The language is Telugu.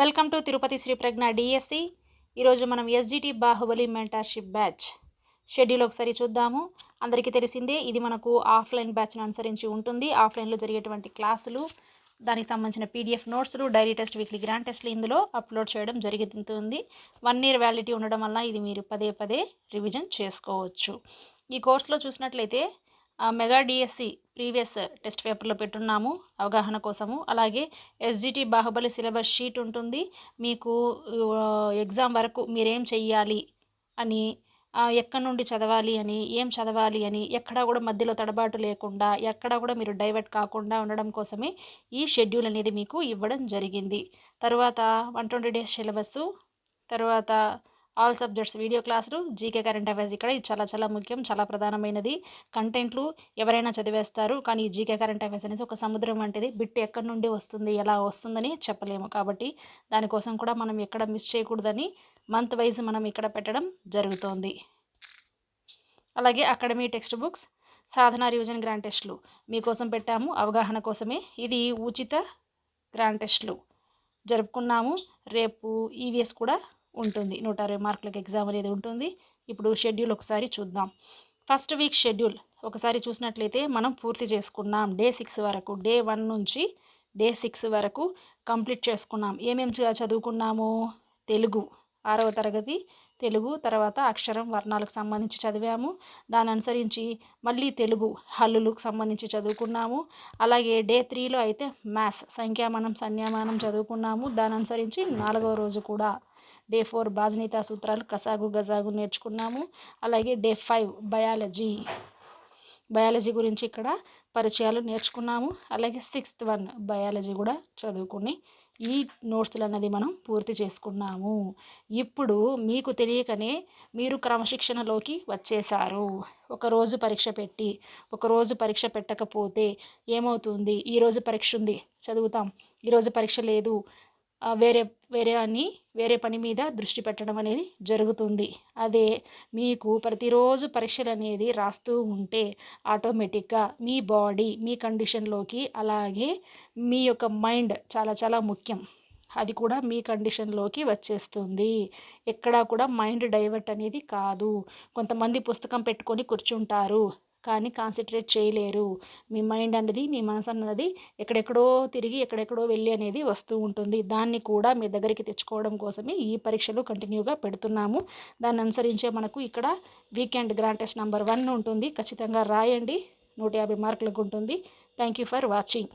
Welcome to Tirupati Sri Pragna DSC ఈరోజు మనం SGT Baahubali mentorship batch schedule ఒకసారి చూద్దాము. అందరికీ తెలిసిందే ఇది మనకు ఆఫ్లైన్ బ్యాచ్ను అనుసరించి ఉంటుంది. ఆఫ్లైన్లో జరిగేటువంటి క్లాసులు దానికి సంబంధించిన పీడిఎఫ్ నోట్స్లు డైరీ టెస్ట్ వీక్లీ గ్రాండ్ టెస్ట్లు ఇందులో అప్లోడ్ చేయడం జరుగుతుంది వన్ ఇయర్ వ్యాలిటీ ఉండడం వల్ల ఇది మీరు పదే పదే రివిజన్ చేసుకోవచ్చు. ఈ కోర్సులో చూసినట్లయితే మెగా డిఎస్సి ప్రీవియస్ టెస్ట్ పేపర్లో పెట్టున్నాము అవగాహన కోసము. అలాగే ఎస్జిటి బాహుబలి సిలబస్ షీట్ ఉంటుంది. మీకు ఎగ్జామ్ వరకు మీరేం చెయ్యాలి అని ఎక్కడి నుండి చదవాలి అని ఏం చదవాలి అని ఎక్కడా కూడా మధ్యలో తడబాటు లేకుండా ఎక్కడా కూడా మీరు డైవర్ట్ కాకుండా ఉండడం కోసమే ఈ షెడ్యూల్ అనేది మీకు ఇవ్వడం జరిగింది. తర్వాత వన్ ట్వంటీ డేస్ సిలబస్ తర్వాత ఆల్ సబ్జెక్ట్స్ వీడియో క్లాసులు జీకే కరెంట్ అఫైర్స్ ఇక్కడ ఇది చాలా చాలా ముఖ్యం చాలా ప్రధానమైనది. కంటెంట్లు ఎవరైనా చదివేస్తారు కానీ ఈ జీకే కరెంట్ అఫైర్స్ అనేది ఒక సముద్రం వంటిది. బిట్ ఎక్కడి నుండి వస్తుంది ఎలా వస్తుందని చెప్పలేము. కాబట్టి దానికోసం కూడా మనం ఎక్కడ మిస్ చేయకూడదని మంత్ వైజ్ మనం ఇక్కడ పెట్టడం జరుగుతోంది. అలాగే అకాడమీ టెక్స్ట్ బుక్స్ సాధన రివిజన్ గ్రాండ్ టెస్ట్లు మీకోసం పెట్టాము అవగాహన కోసమే. ఇది ఉచిత గ్రాండ్ టెస్ట్లు జరుపుకున్నాము. రేపు ఈవీఎస్ కూడా ఉంటుంది. నూట అరవై మార్కులకు ఎగ్జామ్ అనేది ఉంటుంది. ఇప్పుడు షెడ్యూల్ ఒకసారి చూద్దాం. ఫస్ట్ వీక్ షెడ్యూల్ ఒకసారి చూసినట్లయితే మనం పూర్తి చేసుకున్నాం. డే సిక్స్ వరకు డే వన్ నుంచి డే సిక్స్ వరకు కంప్లీట్ చేసుకున్నాం. ఏమేమి చదువుకున్నాము? తెలుగు. ఆరవ తరగతి తెలుగు తర్వాత అక్షరం వర్ణాలకు సంబంధించి చదివాము. దాని అనుసరించి మళ్ళీ తెలుగు హల్లులకు సంబంధించి చదువుకున్నాము. అలాగే డే త్రీలో అయితే మ్యాథ్స్ సంఖ్యామానం సంజ్ఞామానం చదువుకున్నాము. దాని అనుసరించి నాలుగవ రోజు కూడా డే ఫోర్ బాజ్నీతా సూత్రాలు కసాగు గజాగు నేర్చుకున్నాము. అలాగే డే ఫైవ్ బయాలజీ బయాలజీ గురించి ఇక్కడ పరిచయాలు నేర్చుకున్నాము. అలాగే సిక్స్త్ వన్ బయాలజీ కూడా చదువుకుని ఈ నోట్స్లు అన్నది మనం పూర్తి చేసుకున్నాము. ఇప్పుడు మీకు తెలియకనే మీరు క్రమశిక్షణలోకి వచ్చేసారు ఒకరోజు పరీక్ష పెట్టి ఒకరోజు పరీక్ష పెట్టకపోతే ఏమవుతుంది? ఈరోజు పరీక్ష ఉంది చదువుతాం. ఈరోజు పరీక్ష లేదు వేరే వేరే అని వేరే పని మీద దృష్టి పెట్టడం అనేది జరుగుతుంది. అదే మీకు ప్రతిరోజు పరీక్షలు అనేది రాస్తూ ఉంటే ఆటోమేటిక్గా మీ బాడీ మీ కండిషన్లోకి అలాగే మీ యొక్క మైండ్ చాలా చాలా ముఖ్యం. అది కూడా మీ కండిషన్లోకి వచ్చేస్తుంది. ఎక్కడా కూడా మైండ్ డైవర్ట్ అనేది కాదు. కొంతమంది పుస్తకం పెట్టుకొని కూర్చుంటారు. కానీ కాన్సన్ట్రేట్ చేయలేరు. మీ మైండ్ అన్నది మీ మనసు అన్నది ఎక్కడెక్కడో తిరిగి ఎక్కడెక్కడో వెళ్ళి అనేది వస్తూ ఉంటుంది. దాన్ని కూడా మీ దగ్గరికి తెచ్చుకోవడం కోసమే ఈ పరీక్షలు కంటిన్యూగా పెడుతున్నాము. దాన్ని అనుసరించే మనకు ఇక్కడ weekend grand test number one ఉంటుంది. ఖచ్చితంగా రాయండి. నూట యాభై మార్కులకు ఉంటుంది థ్యాంక్ యూ ఫర్ వాచింగ్